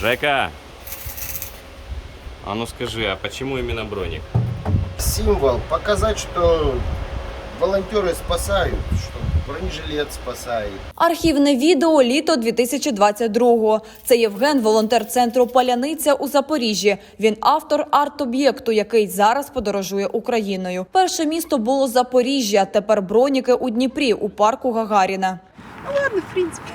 Жека, а ну скажи, а почему именно броник? Символ показать, что волонтеры спасают, что бронежилет спасает. Архівне відео літо 2022-го. Це Євген, волонтер центру Паляниця у Запоріжжі. Він автор арт-об'єкту, який зараз подорожує Україною. Перше місто було Запоріжжя. Тепер броніки у Дніпрі у парку Гагаріна. Ну ладно, в принципе.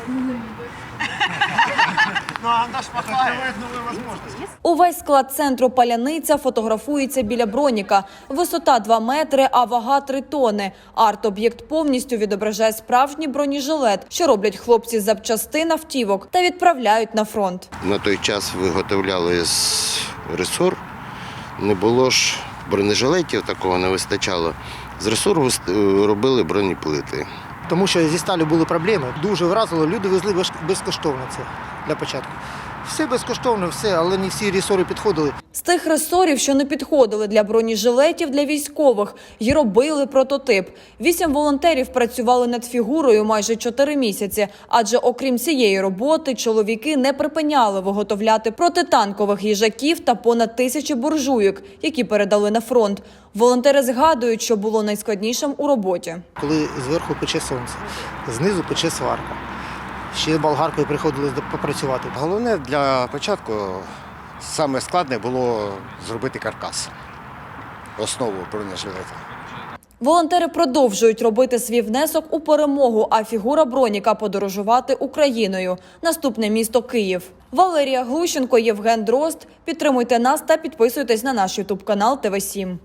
Увесь склад центру Паляниця фотографується біля броніка. Висота 2 метри, а вага 3 тони. Арт-об'єкт повністю відображає справжній бронежилет, що роблять хлопці з запчастин автівок та відправляють на фронт. На той час виготовляли з ресор. Не було ж бронежилетів, такого не вистачало. З ресор вис- робили бронеплити. Тому що зі сталю були проблеми. Дуже вразило, люди везли без- безкоштовно це для початку. Все безкоштовно, все, але не всі ресори підходили. З тих ресорів, що не підходили для бронежилетів для військових, й робили прототип. Вісім волонтерів працювали над фігурою майже чотири місяці. Адже окрім цієї роботи, чоловіки не припиняли виготовляти протитанкових їжаків та понад тисячі буржуйок, які передали на фронт. Волонтери згадують, що було найскладнішим у роботі. Коли зверху пече сонце, знизу пече сварка. Ще болгаркою приходилось попрацювати. Головне для початку саме складне було зробити каркас, основу бронежилета. Волонтери продовжують робити свій внесок у перемогу, а фігура броніка подорожувати Україною. Наступне місто Київ. Валерія Глущенко, Євген Дрозд. Підтримуйте нас та підписуйтесь на наш Ютуб канал ТВ 7